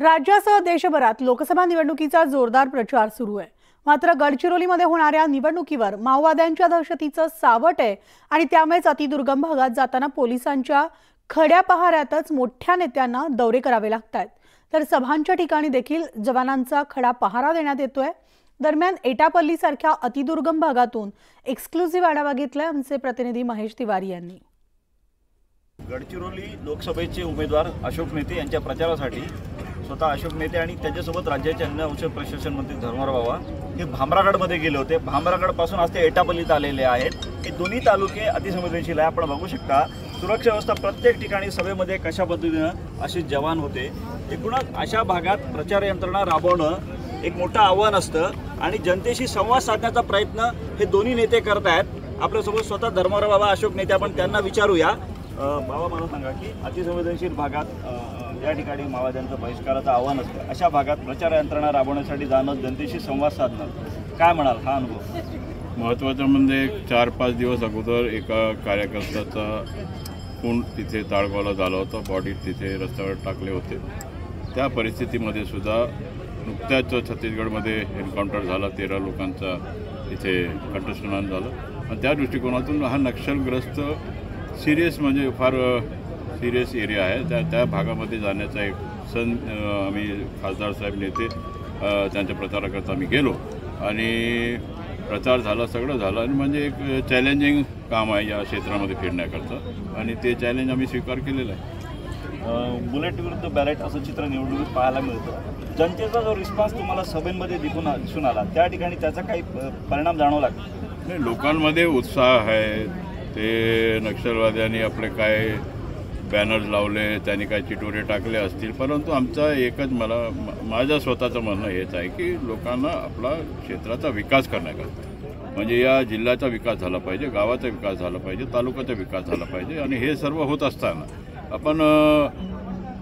राज्यासह देशभरात लोकसभा निवडणुकीचा जोरदार प्रचार सुरू आहे. मात्र गडचिरोलीमध्ये होणाऱ्या निवडणुकीवर माओवाद्यांच्या दहशतीचं सावट आहे आणि त्यामुळेच अतिदुर्गम भागात जाताना पोलिसांच्या खड्या पहाऱ्यातच मोठ्या नेत्यांना दौरे करावे लागत आहेत तर सभांच्या ठिकाणी देखील जवानांचा खडा पहारा देण्यात येतोय. दरम्यान एटापल्ली सारख्या अतिदुर्गम भागातून एक्सक्लुझिव्ह आढावा घेतलाय आमचे प्रतिनिधी महेश तिवारी यांनी. गडचिरोली लोकसभेचे उमेदवार अशोक नेते यांच्या प्रचारासाठी स्वतः अशोक नेते आणि त्याच्यासोबत राज्याचे अन्न औषध प्रशासन मंत्री धर्मराव बाबा हे भामरागडमध्ये गेले होते. भामरागडपासून आज ते एटापल्लीत आलेले आहेत. हे दोन्ही तालुके अतिसंवेदनशील आहे. आपण बघू शकता सुरक्षा व्यवस्था प्रत्येक ठिकाणी सभेमध्ये कशा पद्धतीनं असे जवान होते. एकूणच अशा भागात प्रचार यंत्रणा राबवणं एक मोठं आव्हान असतं आणि जनतेशी संवाद साधण्याचा प्रयत्न हे दोन्ही नेते करत आहेत आपल्यासोबत स्वतः धर्मराव बाबा अशोक नेते आपण त्यांना विचारूया. बाबा मला सांगा की अतिसंवेदनशील भागात या ठिकाणी माओवाद्यांचं बहिष्काराचं आव्हान असतं. अशा भागात प्रचार यंत्रणा राबवण्यासाठी जाणं जनतेशी संवाद साधणं. काय म्हणाल हा अनुभव? महत्त्वाचं म्हणजे चार पाच दिवस अगोदर एका कार्यकर्त्याचा खून तिथे ताळगावला झाला होता. बॉडी तिथे रस्त्यावर टाकले होते. त्या परिस्थितीमध्ये सुद्धा नुकत्याच छत्तीसगडमध्ये एन्काउंटर झाला. तेरा लोकांचा इथे कंठस्नान झालं. आणि त्या दृष्टिकोनातून हा नक्षलग्रस्त सिरियस म्हणजे फार सिरियस एरिया आहे. त्या त्या भागामध्ये जाण्याचा एक सण आम्ही खासदार साहेब नेते त्यांच्या प्रचाराकरता आम्ही गेलो. आणि प्रचार झाला सगळं झालं. आणि म्हणजे एक चॅलेंजिंग काम आहे या क्षेत्रामध्ये फिरण्याकरता. आणि ते चॅलेंज आम्ही स्वीकार केलेलं आहे. बुलेट विरुद्ध बॅलेट असं चित्र निवडणुकीत पाहायला मिळतं. जनतेचा जो रिस्पॉन्स तुम्हाला सभेमध्ये दिसून दिसून आला त्या ठिकाणी त्याचा काही परिणाम जाणवला? नाही लोकांमध्ये उत्साह आहे. ते नक्षलवाद्यांनी आपले काय बॅनर्स लावले त्यांनी काय चिटोरे टाकले असतील. परंतु आमचा एकच मला माझ्या स्वतःचं म्हणणं हेच आहे की लोकांना आपला क्षेत्राचा विकास करण्याकरता. म्हणजे या जिल्ह्याचा विकास झाला पाहिजे गावाचा विकास झाला पाहिजे तालुक्याचा विकास झाला पाहिजे आणि हे सर्व होत असताना आपण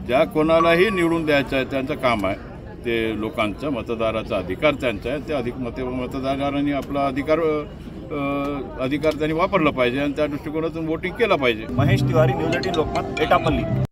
ज्या कोणालाही निवडून द्यायचं आहे त्यांचं काम आहे ते लोकांचं मतदाराचा अधिकार त्यांचा आहे त्या अधिक मत मतदारांनी आपला अधिकार अधिकार त्यांनी वापरला पाहिजे आणि त्या दृष्टिकोनातून वोटिंग केलं पाहिजे. Mahesh Tiwari news eighteen Lokmat Etapalli.